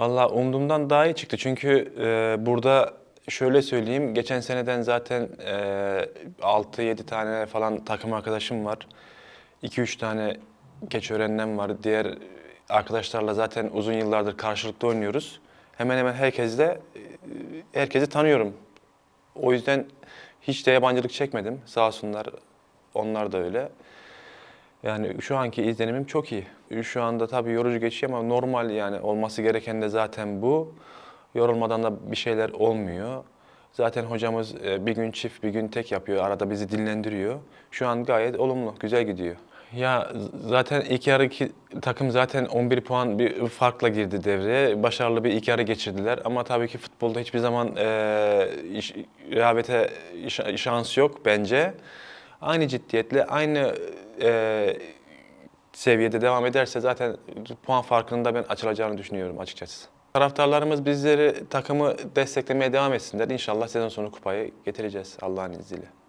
Valla umduğumdan daha iyi çıktı. Çünkü e, burada şöyle söyleyeyim. Geçen seneden zaten e, 6-7 tane falan takım arkadaşım var. 2-3 tane geç öğrenmem var. Diğer arkadaşlarla zaten uzun yıllardır karşılıklı oynuyoruz. Hemen hemen herkesle e, herkesi tanıyorum. O yüzden hiç de yabancılık çekmedim. Sağ olsunlar onlar da öyle. Yani şu anki izlenimim çok iyi. Şu anda tabii yorucu geçiyor ama normal yani olması gereken de zaten bu. Yorulmadan da bir şeyler olmuyor. Zaten hocamız e, bir gün çift bir gün tek yapıyor. Arada bizi dinlendiriyor. Şu an gayet olumlu, güzel gidiyor. Ya zaten ilk yarı takım zaten 11 puan bir farkla girdi devreye. Başarılı bir ilk yarı geçirdiler ama tabii ki futbolda hiçbir zaman e, rehavete şans yok bence. Aynı ciddiyetle, aynı e, seviyede devam ederse zaten puan farkının da ben açılacağını düşünüyorum açıkçası. Taraftarlarımız bizleri takımı desteklemeye devam etsinler. İnşallah sezon sonu kupayı getireceğiz Allah'ın izniyle.